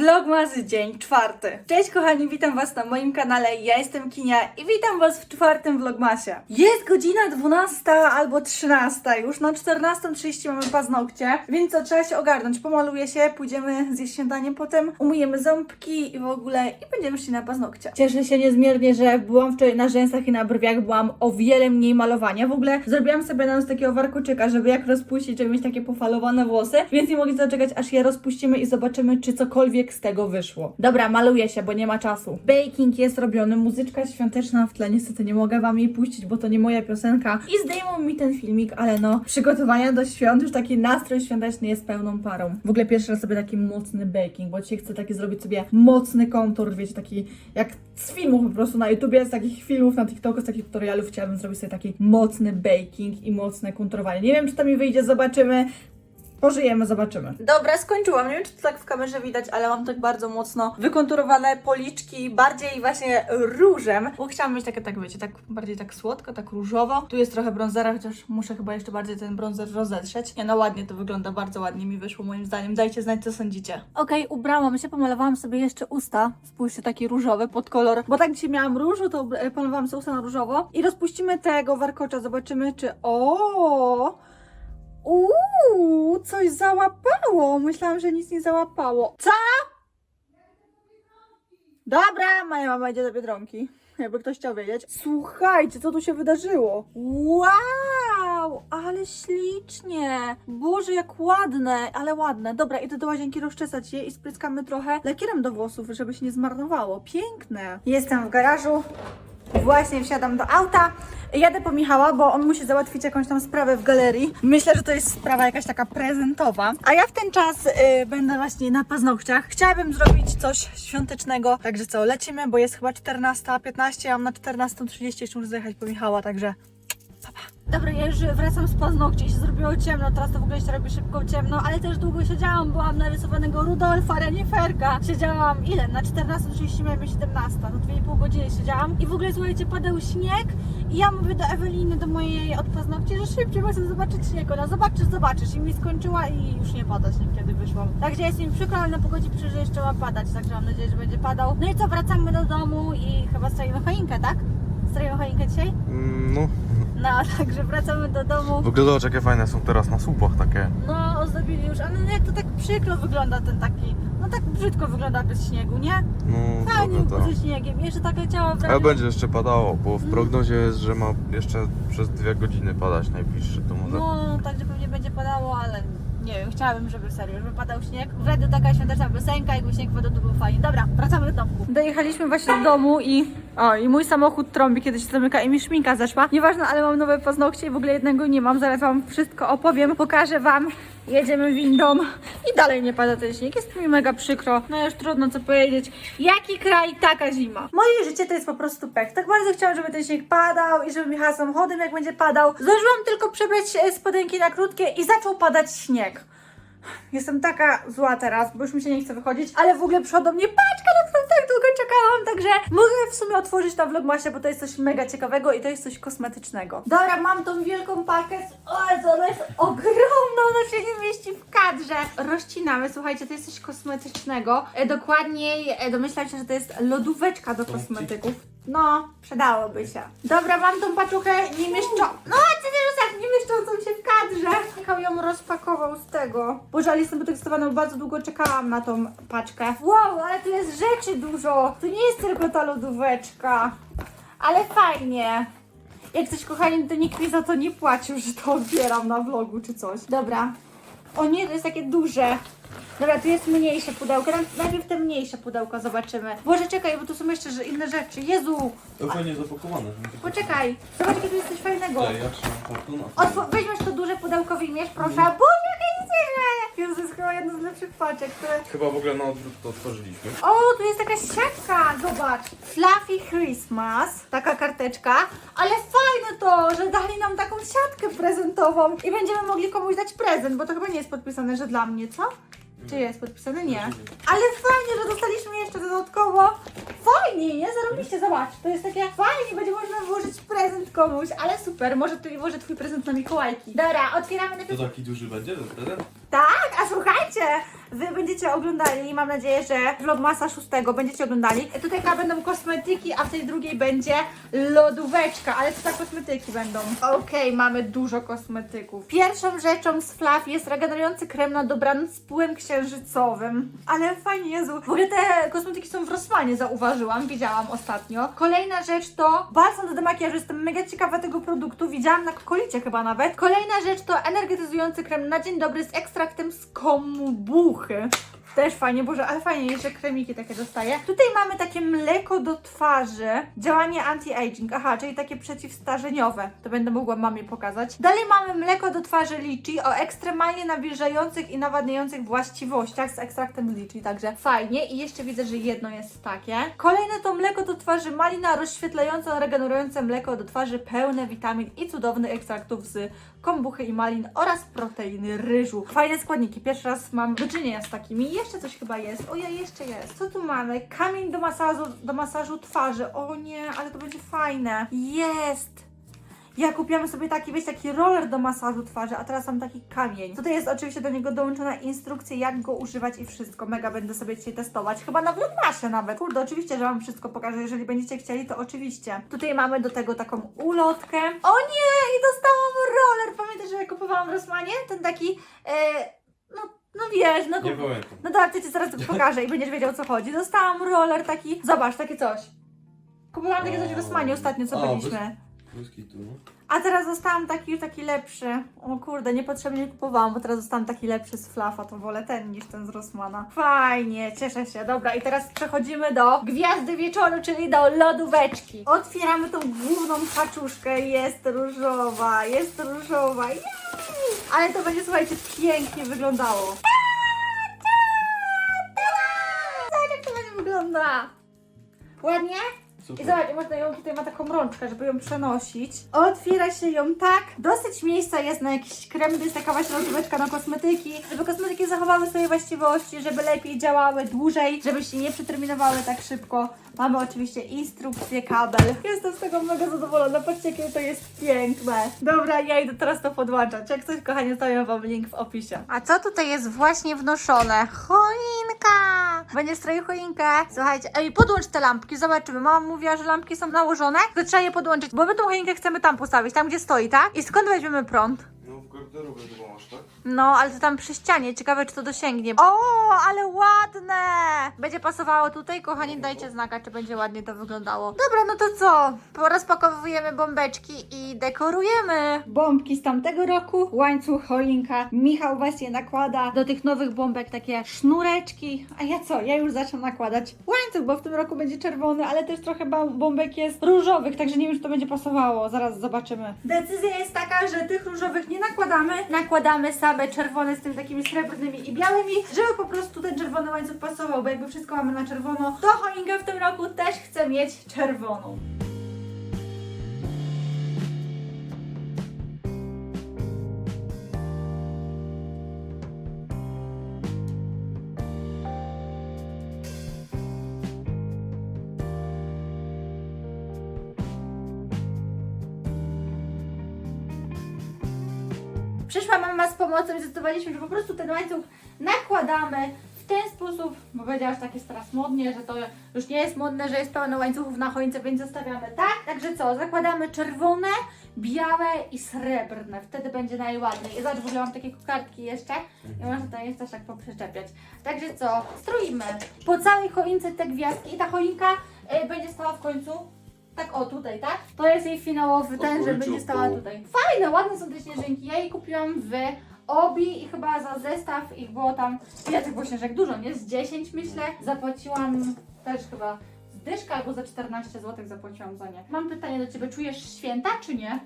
Vlogmas dzień czwarty. Cześć kochani, witam was na moim kanale. Ja jestem Kinia i witam was w czwartym Vlogmasie. Jest godzina 12 albo 13 już, na 14.30 mamy paznokcie, więc co, trzeba się ogarnąć. Pomaluję się, pójdziemy zjeść śniadanie, potem umyjemy ząbki i w ogóle i będziemy szli na paznokcie. Cieszę się niezmiernie, że byłam wczoraj na rzęsach i na brwiach, byłam o wiele mniej malowania. W ogóle zrobiłam sobie na nos takiego warkoczyka, żeby jak rozpuścić, żeby mieć takie pofalowane włosy, więc nie mogę zaczekać, aż je rozpuścimy i zobaczymy, czy cokolwiek z tego wyszło. Dobra, maluję się, bo nie ma czasu. Baking jest robiony, muzyczka świąteczna w tle, niestety nie mogę wam jej puścić, bo to nie moja piosenka i zdejmą mi ten filmik, ale no, przygotowania do świąt, już taki nastrój świąteczny jest pełną parą. W ogóle pierwszy raz sobie taki mocny baking, bo dzisiaj chcę taki zrobić sobie mocny kontur, wiecie, taki jak z filmów po prostu na YouTubie, z takich filmów na TikToku, z takich tutorialów chciałabym zrobić sobie taki mocny baking i mocne konturowanie. Nie wiem, czy to mi wyjdzie, zobaczymy. Pożyjemy, zobaczymy. Dobra, skończyłam. Nie wiem, czy to tak w kamerze widać, ale mam tak bardzo mocno wykonturowane policzki, bardziej właśnie różem, bo chciałam mieć takie, tak wiecie, tak bardziej tak słodko, tak różowo. Tu jest trochę bronzera, chociaż muszę chyba jeszcze bardziej ten bronzer rozetrzeć. Nie no, ładnie to wygląda, bardzo ładnie mi wyszło moim zdaniem. Dajcie znać, co sądzicie. Okej, ubrałam się, pomalowałam sobie jeszcze usta. Spójrzcie, taki różowy pod kolor, bo tak dzisiaj miałam różu, to pomalowałam sobie usta na różowo. I rozpuścimy tego warkocza, zobaczymy, czy... O! Uuu, coś załapało. Myślałam, że nic nie załapało. Co? Dobra, moja mama idzie do Biedronki. Jakby ktoś chciał wiedzieć. Słuchajcie, co tu się wydarzyło? Wow, ale ślicznie. Boże, jak ładne, ale ładne. Dobra, idę do łazienki rozczesać je i spryskamy trochę lakierem do włosów, żeby się nie zmarnowało. Piękne. Jestem w garażu. Właśnie wsiadam do auta. Jadę po Michała, bo on musi załatwić jakąś tam sprawę w galerii. Myślę, że to jest sprawa jakaś taka prezentowa. A ja w ten czas y, będę właśnie na paznokciach. Chciałabym zrobić coś świątecznego. Także co, lecimy, bo jest chyba 14.15, ja mam na 14.30 jeszcze muszę zajechać po Michała, także Dobra, ja już wracam z i się zrobiło ciemno, teraz to w ogóle się robi szybko ciemno, ale też długo siedziałam, byłam narysowanego Rudolfa, Reniferka. Siedziałam ile? Na 14.30 miałem 17, no 2,5 godziny siedziałam i w ogóle słuchajcie, padał śnieg i ja mówię do Eweliny, do mojej od paznokci, że szybciej, bo chcę zobaczyć śnieg. Ona zobaczysz, zobaczysz i mi skończyła i już nie pada śnieg, kiedy wyszłam. Także jest mi przykro, ale na pogodzie pisze, że jeszcze ma padać, także mam nadzieję, że będzie padał. No i co, wracamy do domu i chyba strojemy choinkę, tak? Strojemy choinkę dzisiaj? Mm, No, No, także wracamy do domu. w ogóle zobacz jakie fajne są teraz na słupach takie. No, ozdobili już, ale no jak to tak przykro wygląda ten taki, no tak brzydko wygląda bez śniegu, nie? No, Fajnie trochę tak. ze śniegiem, jeszcze takie ciała w Ale będzie jeszcze padało, bo w prognozie jest, że ma jeszcze przez dwie godziny padać najbliższy, to może... No, także pewnie będzie padało, ale nie wiem, chciałabym, żeby serio, żeby padał śnieg. Wtedy taka świąteczna piosenka, jakby śnieg padał, to był fajnie. Dobra, wracamy do domku. Dojechaliśmy właśnie do domu i... O, i mój samochód trąbi, kiedy się zamyka i mi szminka zeszła. Nieważne, ale mam nowe paznokcie i w ogóle jednego nie mam. Zaraz wam wszystko opowiem, pokażę wam. Jedziemy windą i dalej nie pada ten śnieg. Jest mi mega przykro. No już trudno co powiedzieć. Jaki kraj, taka zima. Moje życie to jest po prostu pech. Tak bardzo chciałam, żeby ten śnieg padał i żebym jechała samochodem, jak będzie padał. Zdążyłam tylko przebrać e, spodenki na krótkie i zaczął padać śnieg. Jestem taka zła teraz, bo już mi się nie chce wychodzić, ale w ogóle przyszła do mnie paczka, na którą tak długo czekałam, także mogę w sumie otworzyć na vlogmasie, bo to jest coś mega ciekawego i to jest coś kosmetycznego. Dobra, mam tą wielką pakę, o Jezu, ona jest ogromna, ona się nie mieści w kadrze. Rozcinamy, słuchajcie, to jest coś kosmetycznego, e, dokładniej e, domyślam się, że to jest lodóweczka do kosmetyków. No, przydałoby się. Dobra, mam tą paczuchę nie mieszczą... No, ty rzucasz? Nie mieszczącą się w kadrze. Michał ją rozpakował z tego. Boże, ale jestem potekstowana, bo bardzo długo czekałam na tą paczkę. Wow, ale tu jest rzeczy dużo. To nie jest tylko ta lodóweczka. Ale fajnie. Jak coś, kochani, to nikt mi za to nie płacił, że to odbieram na vlogu czy coś. Dobra. O nie, to jest takie duże. Dobra, tu jest mniejsze pudełko. Naj- Najpierw te mniejsze pudełko zobaczymy. Boże, czekaj, bo tu są jeszcze że inne rzeczy. Jezu, To fajnie zapakowane. poczekaj. Zobacz, jakie tu jest coś fajnego. Ja trzymam karton, a Otw- weźmiesz to duże pudełko, wyjmiesz, proszę. Boże, chyba jedno z lepszych paczek, które... Chyba w ogóle na odwrót to otworzyliśmy. O, tu jest taka siatka, zobacz. Fluffy Christmas, taka karteczka. Ale fajne to, że dali nam taką siatkę prezentową i będziemy mogli komuś dać prezent, bo to chyba nie jest podpisane, że dla mnie, co? Czy jest podpisane? Nie. Ale fajnie, że dostaliśmy jeszcze dodatkowo. Fajnie, nie? Zarobiście, zobacz. To jest takie fajnie, będzie można włożyć prezent komuś, ale super. Może tu włożę twój prezent na Mikołajki. Dobra, otwieramy to najpierw taki duży będzie ten prezent? tak, a słuchajcie, wy będziecie oglądali, mam nadzieję, że vlogmasa 6 będziecie oglądali. Tutaj będą kosmetyki, a w tej drugiej będzie lodóweczka, ale co za kosmetyki będą? Okej, mamy dużo kosmetyków. Pierwszą rzeczą z Fluff jest regenerujący krem na dobranoc z pyłem księżycowym. Ale fajnie, Jezu. W ogóle te kosmetyki są w Rossmanie, zauważyłam, widziałam ostatnio. Kolejna rzecz to balsam do demakijażu. Jestem mega ciekawa tego produktu. Widziałam na kokolicie chyba nawet. Kolejna rzecz to energetyzujący krem na dzień dobry z ekstraktem z kombuchy. Też fajnie, Boże, ale fajnie, jeszcze kremiki takie dostaję. Tutaj mamy takie mleko do twarzy, działanie anti-aging, aha, czyli takie przeciwstarzeniowe. To będę mogła mamie pokazać. Dalej mamy mleko do twarzy lichi o ekstremalnie nawilżających i nawadniających właściwościach z ekstraktem lichi, także fajnie. I jeszcze widzę, że jedno jest takie. Kolejne to mleko do twarzy malina rozświetlające, regenerujące mleko do twarzy pełne witamin i cudownych ekstraktów z kombuchy i malin oraz proteiny ryżu. Fajne składniki. Pierwszy raz mam do czynienia z takimi. Jeszcze coś chyba jest. Ojej, jeszcze jest. Co tu mamy? Kamień do masażu, do masażu twarzy. O nie, ale to będzie fajne. Jest! Ja kupiłam sobie taki, wiecie, taki roller do masażu twarzy, a teraz mam taki kamień. Tutaj jest oczywiście do niego dołączona instrukcja, jak go używać i wszystko. Mega będę sobie dzisiaj testować. Chyba na vlogmasie nawet. Kurde, oczywiście, że Wam wszystko pokażę. Jeżeli będziecie chcieli, to oczywiście. Tutaj mamy do tego taką ulotkę. O nie! I dostałam roller! Pamiętasz, że ja kupowałam w Rosmanie? Ten taki, e, no, no wiesz, no Nie pamiętam. no dobra, to ci zaraz pokażę i będziesz wiedział o co chodzi. Dostałam roller taki, zobacz, takie coś. Kupowałam takie coś w Rosmanie ostatnio, co O, byliśmy. A teraz dostałam taki taki lepszy. O kurde, niepotrzebnie kupowałam, bo teraz dostałam taki lepszy z Flafa, to wolę ten niż ten z Rossmana. Fajnie, cieszę się. Dobra, i teraz przechodzimy do gwiazdy wieczoru, czyli do lodóweczki. Otwieramy tą główną paczuszkę. Jest różowa, jest różowa. Jej! Ale to będzie, słuchajcie, pięknie wyglądało. Zobacz, jak to będzie wygląda. Ładnie? I Super. zobacz, można ją tutaj ma taką rączkę, żeby ją przenosić. Otwiera się ją tak. Dosyć miejsca jest na jakiś krem, to jest taka właśnie lodóweczka na kosmetyki, żeby kosmetyki zachowały swoje właściwości, żeby lepiej działały dłużej, żeby się nie przeterminowały tak szybko. Mamy oczywiście instrukcję, kabel. Jestem z tego mega zadowolona, patrzcie jakie to jest piękne. Dobra, ja idę teraz to podłączać. Jak coś, kochani, zostawiam Wam link w opisie. A co tutaj jest właśnie wnoszone? Choinka! Będzie stroił choinkę. Słuchajcie, ej, podłącz te lampki, zobaczymy. Mama mówiła, że lampki są nałożone, tylko trzeba je podłączyć, bo my tą choinkę chcemy tam postawić, tam gdzie stoi, tak? I skąd weźmiemy prąd? No w garderobie chyba masz, tak? No, ale to tam przy ścianie. Ciekawe, czy to dosięgnie. O, ale ładne! Będzie pasowało tutaj, kochani, dajcie znaka, czy będzie ładnie to wyglądało. Dobra, no to co? Rozpakowujemy bombeczki i dekorujemy. Bombki z tamtego roku, łańcuch, choinka. Michał właśnie nakłada do tych nowych bombek takie sznureczki. A ja co? Ja już zacznę nakładać łańcuch, bo w tym roku będzie czerwony, ale też trochę bom- bombek jest różowych, także nie wiem, czy to będzie pasowało. Zaraz zobaczymy. Decyzja jest taka, że tych różowych nie nakładamy. Nakładamy same czerwone z tymi takimi srebrnymi i białymi, żeby po prostu ten czerwony łańcuch pasował, bo jakby wszystko mamy na czerwono, to choinkę w tym roku też chcę mieć czerwoną. Przyszła mama z pomocą i zdecydowaliśmy, że po prostu ten łańcuch nakładamy w ten sposób, bo powiedziała, że tak jest teraz modnie, że to już nie jest modne, że jest pełno łańcuchów na choince, więc zostawiamy tak. Także co, zakładamy czerwone, białe i srebrne, wtedy będzie najładniej. I zobacz, w ogóle mam takie kokardki jeszcze i można jest też tak poprzyczepiać. Także co, stroimy po całej choince te gwiazdki i ta choinka y, będzie stała w końcu tak o tutaj, tak? To jest jej finałowy ten, że będzie stała tutaj. Fajne, ładne są te śnieżynki. Ja je kupiłam w Obi i chyba za zestaw ich było tam, ile tych było śnieżek? Dużo, nie? Z 10 myślę. Zapłaciłam też chyba z dyszka albo za 14 zł zapłaciłam za nie. Mam pytanie do Ciebie, czujesz święta czy nie?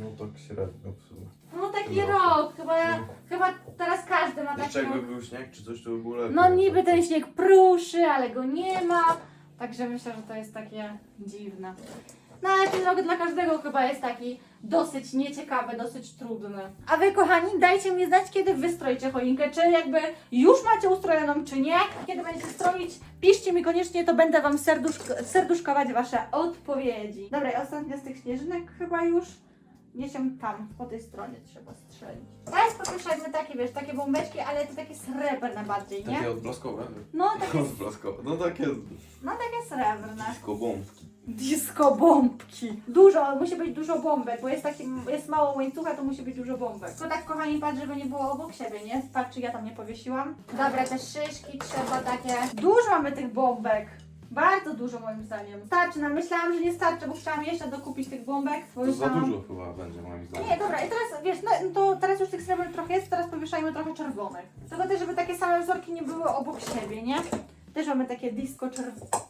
No tak średnio w sumie. No taki No. rok, chyba, No. chyba teraz każdy ma taki Jeszcze jakby rok. był śnieg czy coś, to by było lepiej. No niby ten śnieg pruszy, ale go nie ma. Także myślę, że to jest takie dziwne. No ale ten rok dla każdego chyba jest taki dosyć nieciekawy, dosyć trudny. A wy kochani, dajcie mi znać, kiedy wy stroicie choinkę, czy jakby już macie ustrojoną, czy nie. Kiedy będziecie stroić, piszcie mi koniecznie, to będę wam serduszk serduszkować wasze odpowiedzi. Dobra, i ostatnia z tych śnieżynek chyba już. Nie się tam, po tej stronie trzeba strzelić. Teraz poproszajmy takie, wiesz, takie bombeczki, ale to takie srebrne bardziej, nie? Takie odblaskowe. No takie, Odblaskowe. No takie no takie srebrne. skobombki. Disco bombki. Dużo, musi być dużo bombek, bo jest taki, jest mało łańcucha, to musi być dużo bombek. To tak kochani, patrz, żeby nie było obok siebie, nie? Patrz, czy ja tam nie powiesiłam. Dobra, te szyszki trzeba takie... Dużo mamy tych bombek. Bardzo dużo moim zdaniem. Starczy nam. Myślałam, że nie starczy, bo chciałam jeszcze dokupić tych bombek. Bo To za myślałam- dużo chyba będzie moim zdaniem. Nie, dobra, i teraz wiesz, no, to teraz już tych srebrnych trochę jest, teraz powieszajmy trochę czerwonych. Tylko też, żeby takie same wzorki nie były obok siebie, nie? Też mamy takie disco czerwone.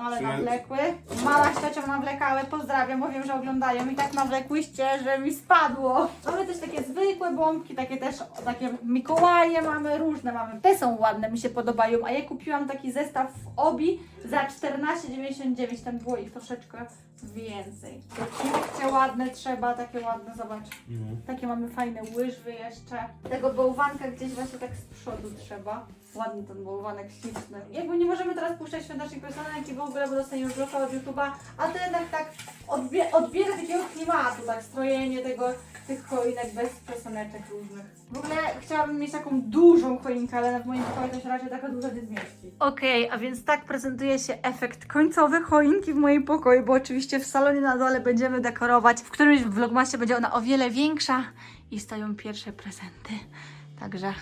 Ale sumie- nawlekły. Mama z ciocią nawlekały, pozdrawiam, bo wiem, że oglądają i tak nawlekłyście, że mi spadło. Mamy też takie zwykłe bombki, takie też, takie Mikołaje mamy, różne mamy. Te są ładne, mi się podobają, a ja kupiłam taki zestaw w Obi za 14,99, tam było ich troszeczkę więcej. Takie ładne trzeba, takie ładne, zobacz. No. Takie mamy fajne łyżwy jeszcze. Tego bałwanka gdzieś właśnie tak z przodu trzeba. Ładny ten bałwanek śliczny. Jakby nie możemy teraz puszczać świątecznych piosenek i w ogóle, bo dostaniemy bloka od YouTube'a, a to jednak tak odbie odbiera takiego klimatu, tak strojenie tego, tych choinek bez pioseneczek różnych. W ogóle chciałabym mieć taką dużą choinkę, ale w moim pokoju to się raczej taka duża nie zmieści. Okej, a więc tak prezentuje się efekt końcowy choinki w moim pokoju, bo oczywiście w salonie na dole będziemy dekorować. W którymś vlogmasie będzie ona o wiele większa i stoją pierwsze prezenty. Także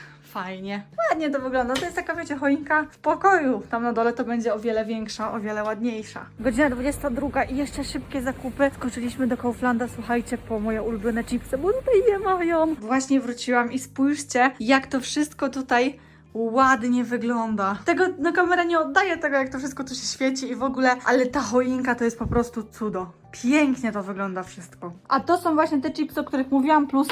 fajnie. Ładnie to wygląda. To jest taka, wiecie, choinka w pokoju. Tam na dole to będzie o wiele większa, o wiele ładniejsza. Godzina 22 i jeszcze szybkie zakupy. Skoczyliśmy do Kauflanda, słuchajcie, po moje ulubione chipsy, bo tutaj je mają. Właśnie wróciłam i spójrzcie, jak to wszystko tutaj ładnie wygląda. Tego, no kamera nie oddaje tego, jak to wszystko tu się świeci i w ogóle, ale ta choinka to jest po prostu cudo. Pięknie to wygląda wszystko. A to są właśnie te chipsy, o których mówiłam, plus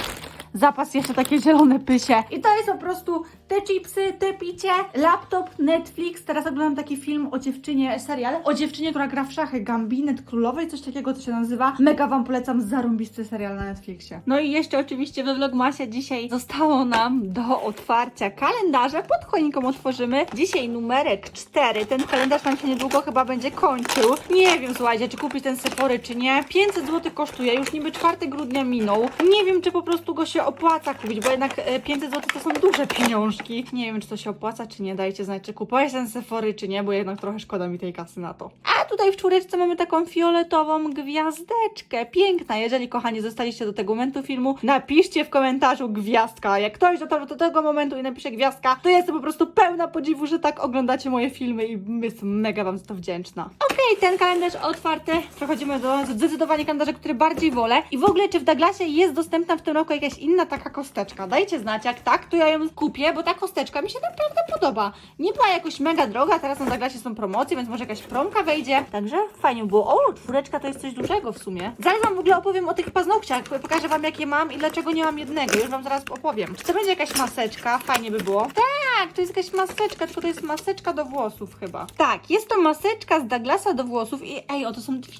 zapas jeszcze takie zielone pysie. I to jest po prostu te chipsy, te picie, laptop, Netflix. Teraz oglądam taki film o dziewczynie, serial, o dziewczynie, która gra w szachy, Gambinet Królowej, coś takiego to się nazywa. Mega wam polecam, zarąbisty serial na Netflixie. No i jeszcze oczywiście we Vlogmasie dzisiaj zostało nam do otwarcia kalendarza. Pod choinką otworzymy. Dzisiaj numerek 4. Ten kalendarz nam się niedługo chyba będzie kończył. Nie wiem, słuchajcie, czy kupić ten Sephory, czy nie. 500 zł kosztuje, już niby 4 grudnia minął. Nie wiem, czy po prostu go się opłaca kupić, bo jednak e, 500 zł to są duże pieniążki. Nie wiem, czy to się opłaca, czy nie. Dajcie znać, czy kupować ten Sephory, czy nie, bo jednak trochę szkoda mi tej kasy na to. A tutaj w czwóreczce mamy taką fioletową gwiazdeczkę. Piękna. Jeżeli, kochani, zostaliście do tego momentu filmu, napiszcie w komentarzu gwiazdka. Jak ktoś dotarł do tego momentu i napisze gwiazdka, to jestem po prostu pełna podziwu, że tak oglądacie moje filmy i jestem mega Wam za to wdzięczna. Okej, ten kalendarz otwarty. Przechodzimy do zdecydowanie kalendarza, który bardziej wolę. I w ogóle, czy w Douglasie jest dostępna w tym roku jakaś inna taka kosteczka? Dajcie znać, jak tak, to ja ją kupię, bo ta kosteczka mi się naprawdę podoba. Nie była jakoś mega droga, teraz na Douglasie są promocje, więc może jakaś promka wejdzie. Także fajnie było. O, czwóreczka to jest coś dużego w sumie. Zaraz Wam w ogóle opowiem o tych paznokciach. Pokażę Wam, jakie mam i dlaczego nie mam jednego. Już Wam zaraz opowiem. Czy to będzie jakaś maseczka? Fajnie by było. Tak, to jest jakaś maseczka, tylko to jest maseczka do włosów chyba. Tak, jest to maseczka z Douglasa do włosów i ej, o to są dwie.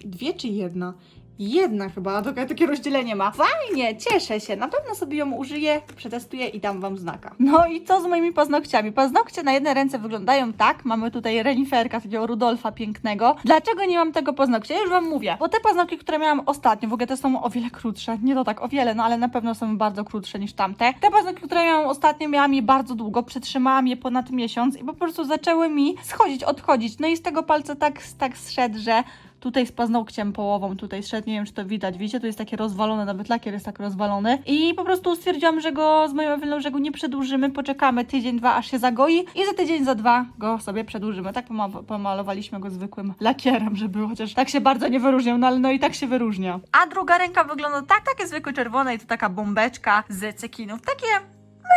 Dwie czy jedna? Jedna chyba, takie, takie rozdzielenie ma. Fajnie, cieszę się. Na pewno sobie ją użyję, przetestuję i dam Wam znaka. No i co z moimi paznokciami? Paznokcie na jednej ręce wyglądają tak. Mamy tutaj reniferka, takiego Rudolfa pięknego. Dlaczego nie mam tego paznokcia? Ja już Wam mówię. Bo te paznokcie, które miałam ostatnio, w ogóle te są o wiele krótsze. Nie to tak o wiele, no ale na pewno są bardzo krótsze niż tamte. Te paznokcie, które miałam ostatnio, miałam je bardzo długo. Przetrzymałam je ponad miesiąc i po prostu zaczęły mi schodzić, odchodzić. No i z tego palca tak, tak zszedł, że tutaj z paznokciem połową tutaj zszedł, nie wiem czy to widać, widzicie, tu jest takie rozwalone, nawet lakier jest tak rozwalony i po prostu stwierdziłam, że go z moją Eweliną, że go nie przedłużymy, poczekamy tydzień, dwa, aż się zagoi i za tydzień, za dwa go sobie przedłużymy. Tak poma- pomalowaliśmy go zwykłym lakierem, żeby chociaż tak się bardzo nie wyróżniał, no ale no i tak się wyróżnia. A druga ręka wygląda tak, takie zwykłe czerwone i to taka bombeczka z cekinów, takie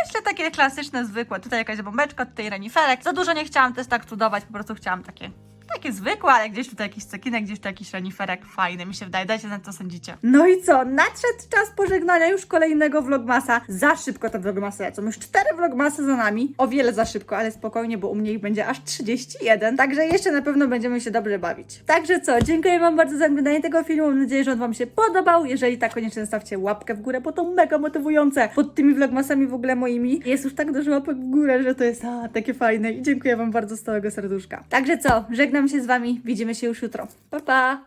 Myślę takie klasyczne, zwykłe. Tutaj jakaś bombeczka, tutaj reniferek. Za dużo nie chciałam też tak cudować, po prostu chciałam takie takie zwykłe, ale gdzieś tutaj jakiś cekinek, gdzieś tu jakiś reniferek fajny, mi się wydaje. Dajcie znać, co sądzicie. No i co? Nadszedł czas pożegnania już kolejnego vlogmasa. Za szybko te vlogmasy lecą. Już cztery vlogmasy za nami. O wiele za szybko, ale spokojnie, bo u mnie ich będzie aż 31. Także jeszcze na pewno będziemy się dobrze bawić. Także co? Dziękuję Wam bardzo za oglądanie tego filmu. Mam nadzieję, że on Wam się podobał. Jeżeli tak, koniecznie zostawcie łapkę w górę, bo to mega motywujące. Pod tymi vlogmasami w ogóle moimi jest już tak dużo łapek w górę, że to jest a, takie fajne. I dziękuję Wam bardzo z całego serduszka. Także co? Żegnam się z Wami. Widzimy się już jutro. Pa, pa!